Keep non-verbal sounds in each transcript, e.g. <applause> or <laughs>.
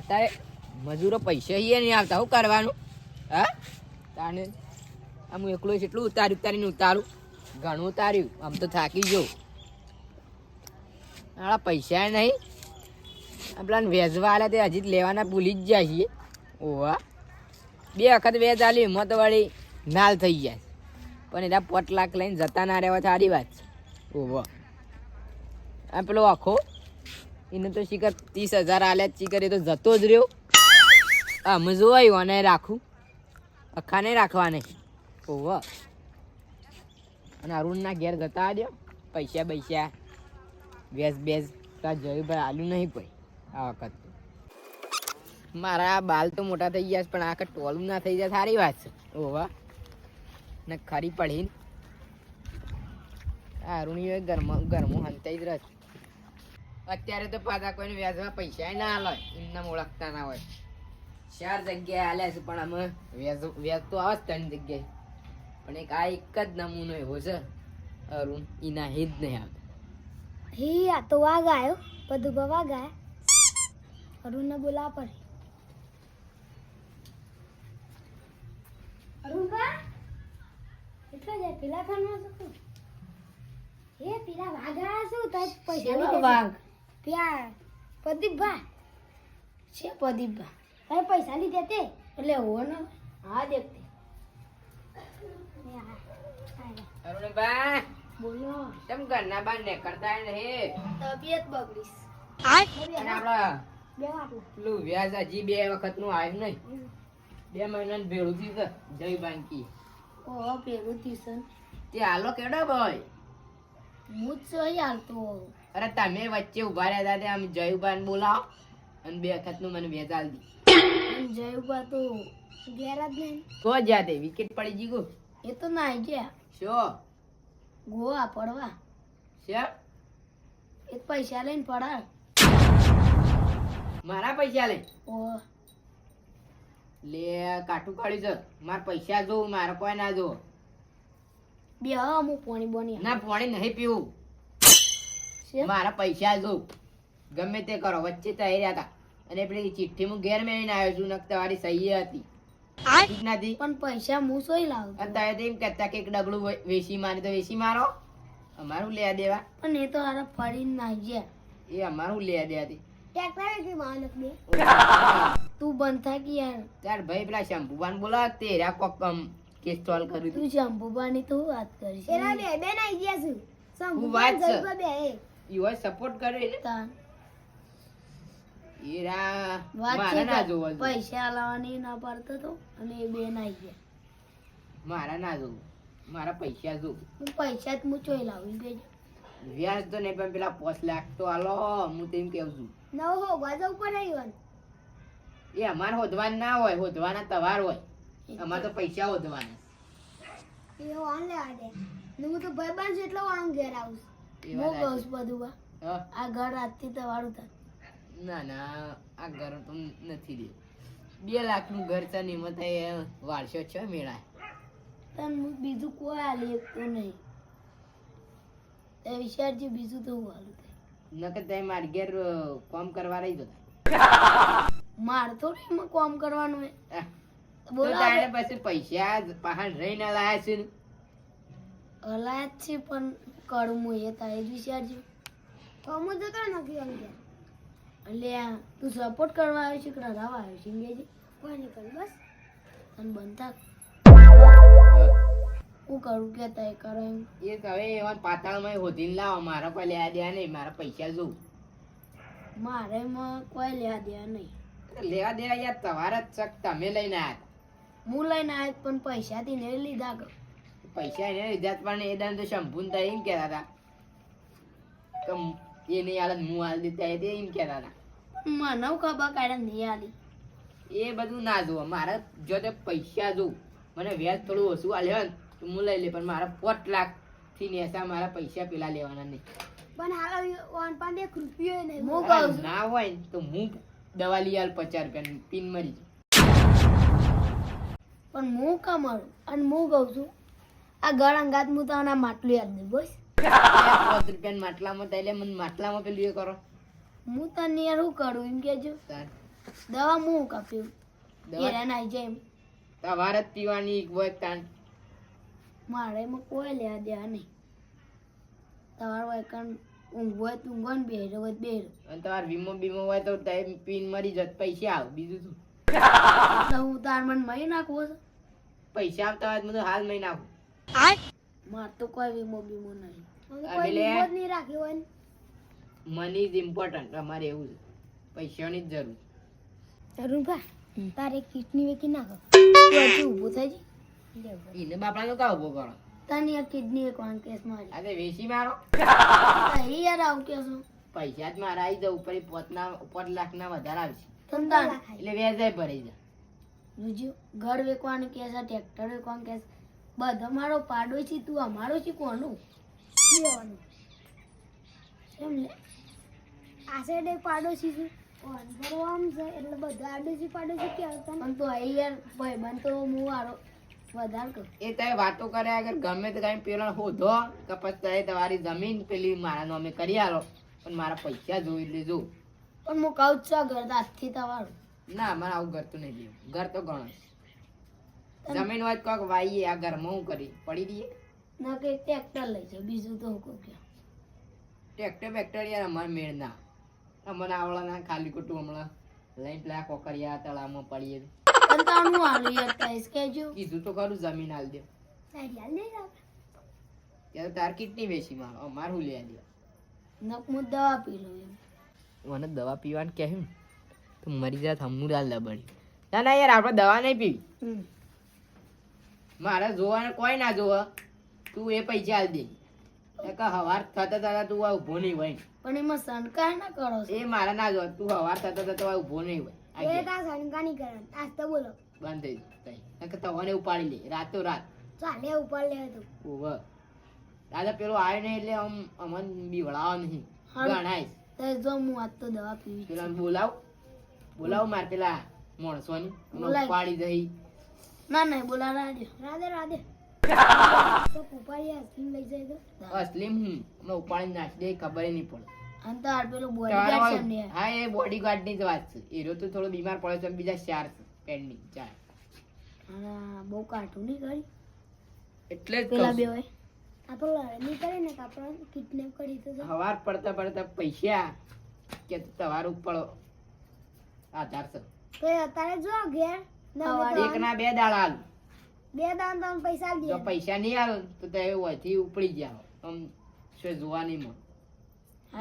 અત્યારે મજૂરો પૈસા ઈ નહીં આવતા. શું કરવાનું? હા? તાને આમ હું એકલો એટલું ઉતાર્યું ઉતારીને ઉતારું. ઘણું ઉતાર્યું. આમ તો થાકી ગયો. આળા પૈસા નહીં. આ પેલા વેચવા આલ્યા તે હજી લેવાના ભૂલી જ જાય છીએ. ઓવા બે વખત વેચ આલી એમાં વળી નાલ થઈ જાય. પણ એના પોટ લઈને જતા ના રહેવા, સારી વાત છે. ઓવા આ પેલો આખો એને તો શિખર ત્રીસ હજાર આલ્યા શિખર, એ તો જતો જ રહ્યો. અમે જોવાયું અને રાખું. અખા નહીં રાખવા નહીં ઓહો. અને અરુણના ઘેર જતા દો પૈસા પૈસા બેસ. બેસ ત્યાં જોયું ભાઈ આલુ નહીં કોઈ. આ વખત. મારા બાલ તો મોટા થઈ ગયા છે, પણ આ વખત ટોલું ના થઈ જાય, સારી વાત છે. ઓવા ને ખરી પડી આ અરુણીઓ ઘરમાં ઘરમાં હંતાઈ જ રહે. અત્યારે તો પાછા કોઈને વ્યાજમાં પૈસા ના આલે એમને ઓળખતા ના હોય. ચાર જગ્યાએ આલ્યા છે પણ અમે વ્યાજ વ્યાજ તો આવે જ ત્રણ જગ્યાએ. પણ એક આ એક જ નમૂનો એવો છે અરુણ એના હિત જ નહીં આવતા હી આ તો વાઘ આવ્યો બધું ભવા વાઘ આવ્યા અરુણને બોલાવા પડે. અરુણ કા જાય પેલા ખાનમાં શું એ પેલા વાઘ આવ્યા શું? તો પૈસા વાઘ? ત્યાં પ્રદીપભાઈ છે પ્રદીપભાઈ કઈ પૈસા લીધા તે? એટલે હો ને હા દેખતી. અરુણભાઈ બોલો. તમ ઘરના નીકળતા નહીં? તબિયત બગડીશ. અને આપડા બે વાટલા પેલું વ્યાજ હજી બે વખતનું આવ્યું નહીં. બે મહિના ભેળું થયું જય બાંકી. ઓ ભેળું થયું તે હાલો કેડો ભાઈ હું જ સહી હાલતો અરે તમે વચ્ચે ઊભા રહ્યા હતા આમ જયુભાઈ બોલાવો. અને બે વખતનું મને વેચાલ દી. જયુભા તો ઘેર જ નહીં. તો જ્યાં તે વિકેટ પડી જી ગો? એ તો નાઈ ગયા. શો? ગોવા પડવા. શો? એ પૈસા લઈને પડા મારા પૈસા લે ઓ લે કાઠું કાઢ્યું છે. મારા પૈસા જોવું મારે કોઈ ના જોવો બે હા અમુક પાણી બોની ના પાણી નહીં પીવું. મારા પૈસા જો. ગમે તે કરો વચ્ચે તો રહ્યા હતા. અને પેલી ચિઠ્ઠી હું ઘેર મેળવીને આવ્યો છું નક તમારી સહી હતી. ઠીક નથી. પણ પૈસા હું સોય લાવું? અને તમે તો એમ કહેતા કે એક ડગલું વેસી મારે તો વેસી મારો. અમારું લેવા દેવા. પણ એ તો હારા ફરીને નાખ્યા ગયા. એ અમારું લેવા દેવા હતી. તું બંધ થા કે યાર? ત્યાર ભાઈ પેલા શંભુવાન બોલાવ તે રહ્યા કોક આમ કેસ સોલ્વ કરી તું શંભુબાની તો વાત કરીશ. એના બે બે નાઈ ગયા છે વાત છે. બે. ઈવો સપોર્ટ કરે ને? તા એ રા વાત મારે ના જોવા પૈસા લાવવાની ના પડતો તો અને એ બે નાઈ ગયા મારા ના જોવું. મારા પૈસા જોવું. હું પૈસા જ હું ચોઈ લાવી દેજો વ્યાજ તો નહીં પણ પેલા પાંચ લાખ તો આલો હું તેમ કેવું છું. નવ હો ગજો ઉપર આવ્યો એ અમારે હોધવાન ના હોય હોધવાના તવાર હોય. અમારે તો પૈસા વધવાના એ વાન લેવા દે હું તો ભાઈ બાંધ એટલો વાન ઘેર આવું હું કહું બધું આ ઘર આજથી તમારું થાય. ના ના આ ઘર તો નથી દે બે લાખનું ઘર છે ને એમાં થાય વારસો છે મેળા હું બીજું કોઈ હાલી શકતું નહીં. એ વિચારજે બીજું તો હું હાલું થાય. નકર તમે મારી ઘેર કોમ કરવા રહી જતા. મારે થોડી એમાં કામ કરવાનું આહ, તો તારે પછી પૈસા પહાડ રહીને લાયા છે હલાય જ છે પણ હું એ તારે જ વિચારજો તો હું નથી આમ એટલે તું સપોર્ટ કરવા આવ્યો છે કે રડાવા આવ્યો છે કોઈ નહીં બસ. અને બનતા હું કરું કે તય કરો એમ. એ હવે એવા પાતાળમાં હોધીને લાવો. મારા કોઈ લેવા દેવા નહીં. મારા પૈસા જોઉં મારે કોઈ લેવા દેવા નહીં. લેવા દેવા યાર તમારા શક. તમે લઈને આવ્યા હું લઈને આવ્યો પણ પૈસાથી ને લીધા પૈસા એને લીધા પણ એ દાન તો શંભુન ને એમ કહેતા હતા. કે એ નહીં હાલત હું હાલ દીધા એ એમ કહેતા હતા. મને ખબર કાઢે નહીં હાલી એ બધું ના જોવો મારે જો તે પૈસા જોઉં મને વ્યાજ થોડું ઓછું આલ્યો ને તો હું લઈ લે પણ મારા પોટ લાખથી નેસા મારા પૈસા પેલા લેવાના નહીં. પણ હાલ વન એક રૂપિયો નહીં. હું કહું ના હોય ને તો હું દવા લઈ હાલ પચાસ રૂપિયા પીન મરી જાય. પણ હું કમાડું અને હું કહું છું. આ ગળ અંગાત હું તને માટલું યાદ નહીં બોસ પાંચ રૂપિયા માટલામાં એટલે મને માટલામાં પેલું એ કરો. હું તને યાર શું કરું એમ કેજો દવા હું કાપ્યું દવા? નાઈ જાય એમ. તમારે જ પીવાની એક તાન. મારે એમાં કોઈ લેવા દેવા નહીં. તમારું હોય કારણ ઊંઘ હોય તો ઊંઘો ને બેરો હોય બેરો અને તમારે વીમો બીમો હોય તો ટાઈમ પીન મરી જત પૈસા આવ બીજું શું? હું તાર મને મહી નાખવો છે પૈસા આપતા હોય તો હાલ મહી નાખું. માર તો કોઈ વીમો બીમો નહીં. કોઈ વીમો જ નહીં રાખ્યો હોય મની ઇઝ ઇમ્પોર્ટન્ટ અમારે એવું છે. પૈસાની જ જરૂર. અરુણભા હમ. તારે કિડની વેચી નાખો. તું હજી ઊભું થઈ જી. એને બાપડાનો કા ઊભો કરો? તને આ કિડની એક વાન કેસ મારી. તે વેચી મારો. અહીં યાર આવું કેસો પૈસા જ મારા આવી જાવ ઉપર પોતના ઉપર લાખના વધારે આવશે તાર એટલે વ્યાજે ભરાઈ જાય. બીજું ઘર વેકવાનું કેસ આ ટ્રેક્ટર વેચવાનું કેસ બધા મારો પાડો છે તું અમારો છે કોનું? કોનું એમ લે. આ સાઈડ એક પાડોશી છે. અંદર આમ છે એટલે બધા આડોશી પાડોશી ક્યાં હતા ને? પણ તો અહીં યાર ભાઈ બન તો હું વારો વધારે કરું એ તમે વાતો કરે અગર ગમે તે કઈ પેલા હોધો કે પછી તમારી જમીન પેલી મારા નામે કરી આલો. પણ મારા પૈસા જોઈ લેજો પણ હું કહું છું આ ઘર હાથથી તમારું. ના મને આવું ઘર તો નહીં લેવું ઘર તો ઘણો જમીન હોય તો કોક વાઈએ આ ઘરમાં હું કરી? પડી દઈએ ના કે ટ્રેક્ટર લઈ જાય બીજું તો હું કહું કે. ટ્રેક્ટર બેક્ટર યાર અમારે મેળ ના. અમને આવડા ના ખાલી ખોટું હમણાં લઈને પેલા કોકરિયા તળાવમાં પડીએ. પણ તારું હાલું યાર કહીશ કેજો કીધું તો ખરું જમીન હાલ દે. ત્યારે તાર કેટલી વેચી મારો અમારે હું લેવા દે નક મુદ્દા આપી પી લઉં એમ. મને દવા પીવાનું કહ્યું તો મરી જાય હમું દાલ લબડી ના ના યાર આપણે દવા નહીં પીવી. મારે જોવાનું કોઈ ના જોવે. તું એ પૈસા હાલ દે. હવાર થતા થતા તું આ ઊભો નહીં હોય. પણ એમાં શંકા ના કરો એ મારે ના જો તું હવાર થતા થતા ઊભો નહીં હોય. એ તા શંકા નહીં કરે આજ તો બોલો. બંધ થઈ જાય તવાને ઉપાડી લે. રાતો રાત. ચાલે ઉપાડી લે તો. ઓવર દાદા પેલો આવ્યો નહીં એટલે આમ અમન બીવડાવો નહીં. ગણાય. તો જો હું આજ તો દવા પીવી પેલા બોલાવ. બોલાવ માર પેલા માણસોની. ઉપાડી દઈ. ના ના બોલા રાજો રાધે રાધે. <laughs> તો ઉપાડી હસીને લઈ જાય તો. અસલીમ હું? હમણાં ઉપાડી નાખી દે ખબર નહીં પડે. તાર પેલો છે હા એ બોડી ગાર્ડની જ વાત છે. એરો તો થોડો બીમાર પડે છે બીજા ચાર છે પેન્ડિંગ ચાર. બહુ કાઠું નહીં કરી. એટલે જ પેલા બે હોય. આપણે લડની કિડનેપ કરી તો પડતા પડતા પૈસા કે તમારું પડો આધાર છે. તો અત્યારે જો ઘેર તો એક ના બે દાડા હાલ. બે દાન તમને પૈસા દે પૈસા નહીં હાલ તો તે હોયથી ઉપડી જાવ આમ શું જોવા નહીં મળે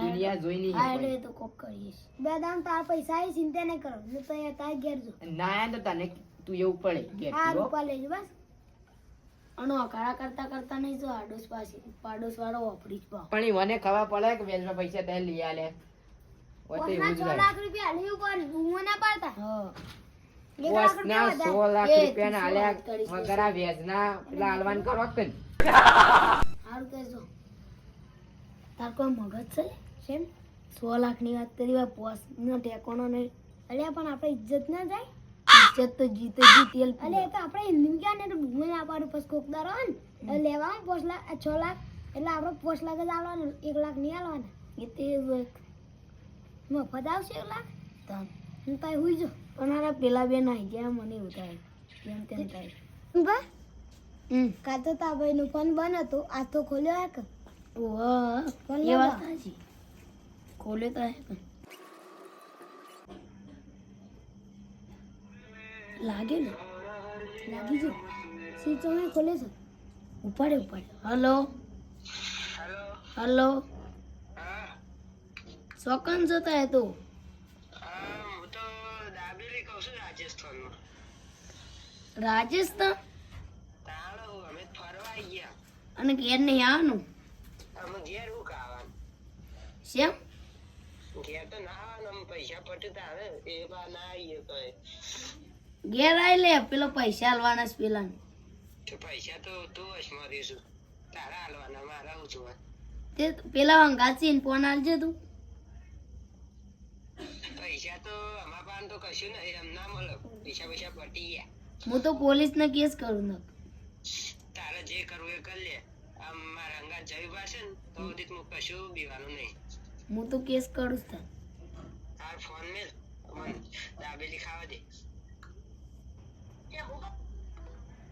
દુનિયા જોઈ નહીં હા. એટલે તો કોક કરીશ. બે દાન તાર પૈસા એ ચિંતા ન કરો. ને તો એ અત્યારે ઘેર જો ના તો તને તું એવું પડે. આ હા હો. રૂપા લેજો બસ. અને અકાળા કરતા કરતા નહીં જો આડોશ પાસે પાડોશ વાળો વાપરી જ પણ ઈ મને ખબર પડે કે વેચવા પૈસા તે લઈ આલે. ઓતે એવું જ લાખ રૂપિયા લેવું પડે બૂમો ના પાડતા. હા. સો લાખ રૂપિયા ના આલ્યા વગર આ વ્યાજના પેલા હાલવાન કરો કે સારું કહેજો. તાર કોઈ મગજ છે? શેમ સો લાખની વાત કરી પોસ નો ટેકોનો નહીં. અલ્યા પણ આપણે ઇજ્જત ના જાય? તો જીતે જીતી અલે એ તો આપણે હિન્દી ને તો ના પાડું પછી કોકદાર હોય ને લેવા પોસ લાખ છ લાખ એટલે આપણે પોસ લાખ જ આલવાના એક લાખ નહીં આલવાના. એ તે મફત આવશે એક લાખ? તો હું તાઈ હુઈ જો. પણ આના પેલા બે આવી ગયા મને થાય. કેમ તેમ થાય. બા હમ. કાં તો તા ભાઈ નું ફોન બંધ હતો આ તો ખોલ્યો હે કે ઓહ. ખોલ્યો લેવા? સાચી. તો હે લાગે ને? લાગી જો સ્વિચ અમે ખોલે છે. ઉપાડે ઉપાડે. હલો? હલો? સોકન જતા હે તો. રાજસ્થાન? અને ઘેર નહીં આવવાનું? શેમ? ઘેર તો નાન આમ પૈસા પટતા આવે એમાં ના આવી લે પેલો પૈસા આલવાના છે પેલા તે પેલા વંગાચી ને ફોન આલજે તું. હું તો પોલીસ ને કેસ કરું ને. તારે જે કરવું એ કરી લે. આમ મારા અંગાત જવી પાસે ને તો સુધી હું કશું બીવાનું નહીં. હું તો કેસ કરું છું તાર. તાર ફોન મેલ. મને દાબેલી ખાવા દે.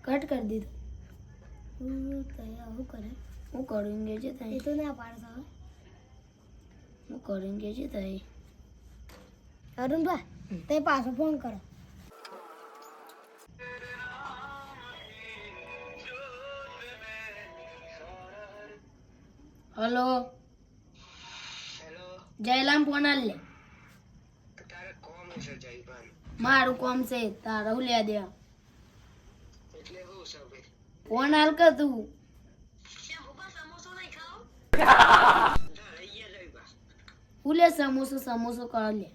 કટ કરી દીધું. હું તૈયાર હું કરે. હું કરું કે છે તઈ તો ના પાડતો હવે હું કરું કે છે તઈ અરુણભાઈ તે પાછો ફોન કરો. હલો. જયલામ ફોન આલ લે. મારું કોમ છે તારે હું લે દે. એટલે શું છે ભાઈ ફોન હાલ કર તું. જો રહી ગયા જયભા હું લે સમોસો સમોસો કર લે.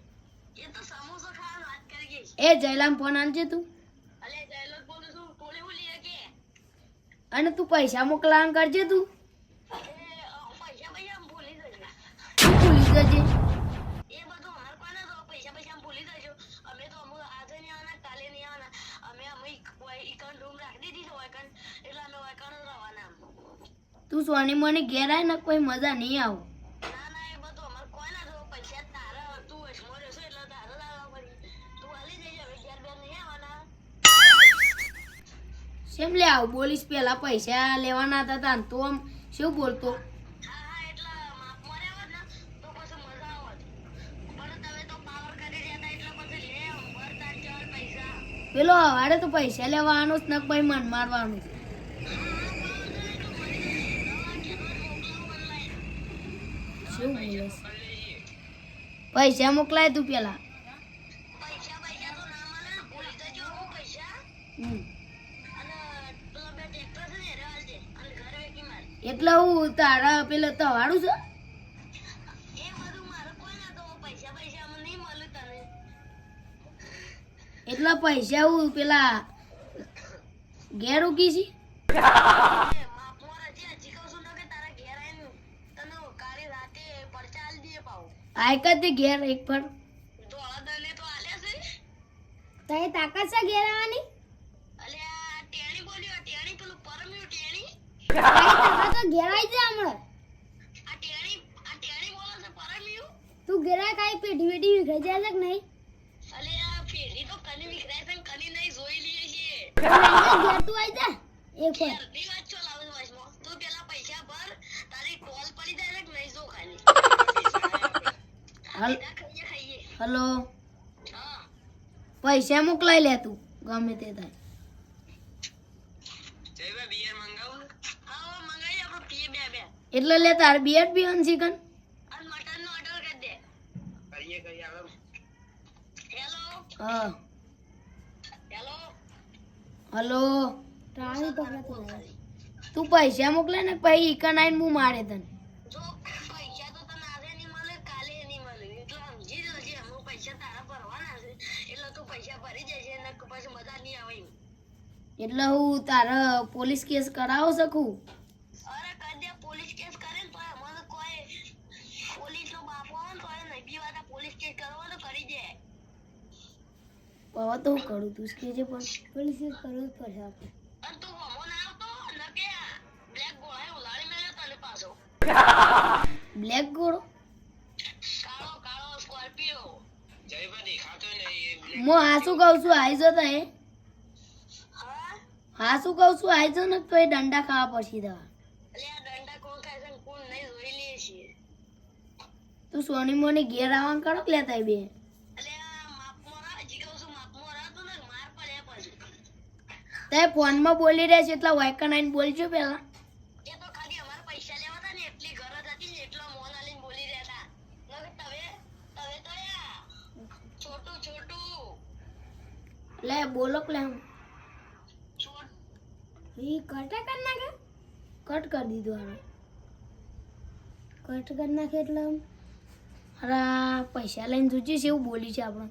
એ જયલામ ફોન આલજે તું. અને તું પૈસા મોકલાણ કરજે તું. તું સોની મને ઘેર આય ને કોઈ મજા નહીં આવ. શેમ લે આવ? બોલીશ પેલા પૈસા લેવાના હતા તાન તો આમ શું બોલતો? પેલો હવાડે તો પૈસા લેવાનો જ નક ભાઈ મન મારવાનું છે પૈસા મોકલાય તું પેલા. એટલે હું તારા પેલા તવાડું છે? એટલા પૈસા હું પેલા ઘેર ઉગી છી? <laughs> આય કર તે ઘેર એક પર. તે તાકાત છે ઘેર આવવાની? તો ઘેર આવી જાય હમણાં. તું ઘેર આય પેઢી વેઢી વિખરાઈ જાય છે કે નહીં? અહીંયા ઘેર તું આવી જા એક વાર હલ પૈસા મોકલાઈ લે તું ગમે તે થાય. એટલે લે તાર બિયર પીવાનું ચિકન? હલો? તું પૈસા મોકલે ને પછી ઇકન આઈને હું મારે તને. એટલે હું તારે પોલીસ કેસ કરાવો શકું? હવે તો હું કરું તું કે કહેજે પણ પોલીસ કેસ કરવું જ પડશે આપણે. બ્લેક જયભા હા શું હું હાસું કહું છું આઈ તો એ. હાસું કહું છું આઈ ને તો એ દંડા ખાવા પછી દવા તું સોની મોની ઘેર આવવાનું કરો લેતા બે તે ફોનમાં બોલી રહ્યા છે એટલા વાયકન આઈને બોલજો પેલા લે બોલો કે હું? એ કટ કર નાખે? કટ કરી દીધું હવે. કટ કરી નાખે એટલે અરે પૈસા લઈને જોજે છે એવું બોલી છે આપણે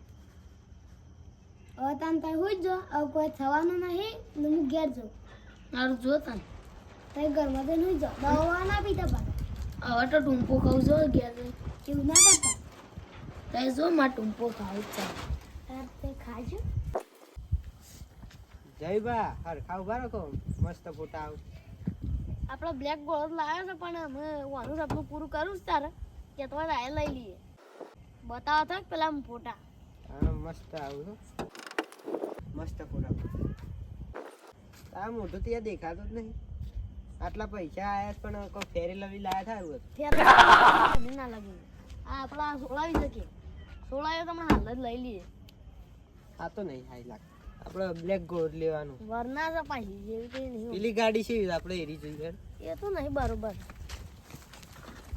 હવે તાન તાર હોય જ હવે કોઈ થવાનું નહીં ને હું ઘેર જાઉં. મારું જો તને. તારે ઘરમાં તો હોય જાઉં. દવા ના પીતા પાછા હવે તો ટૂંકો ખાવ જો ઘેર. એવું ના કરતા? તે જો મારે ટૂંપો ખાવું જ છે. તાર તે ખાજો જયભા હરખા ઊભા રાખો. મસ્ત ફોટા આવ આપણો બ્લેક ગોળ લાવ્યો છે પણ અમે વાનું સપનું પૂરું કરું જ તારે. કે તો આ લઈ લઈએ. બતાવો તો પેલા ફોટા હા મસ્ત આવું મસ્ત ફોટા આ મોઢું ત્યાં દેખાતું જ નહીં. આટલા પૈસા આયા પણ કોઈ ફેરી લવી લાયા થાય એવું ફેરી ના લાગ્યું આ આપણા સોળાવી શકીએ સોળાવીએ તો હાલ જ લઈ લઈએ. આ તો નહીં હાઈ લાગ આપણે બ્લેક ગોલ્ડ લેવાનું. વરના છે પાછી જેવી કઈ નહીં પેલી ગાડી છે આપણે એરી જોઈએ. એ તો નહીં બરોબર.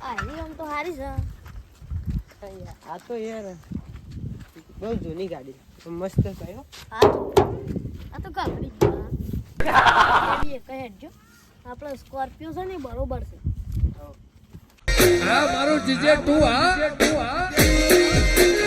આ એરી આમ તો સારી છે. આ તો યાર બહુ જૂની ગાડી મસ્ત કયો આ તો આ તો કાકડી જ એક જો આપણે સ્કોર્પિયો છે ને બરોબર છે. હા મારો જીજે તું હા તું હા.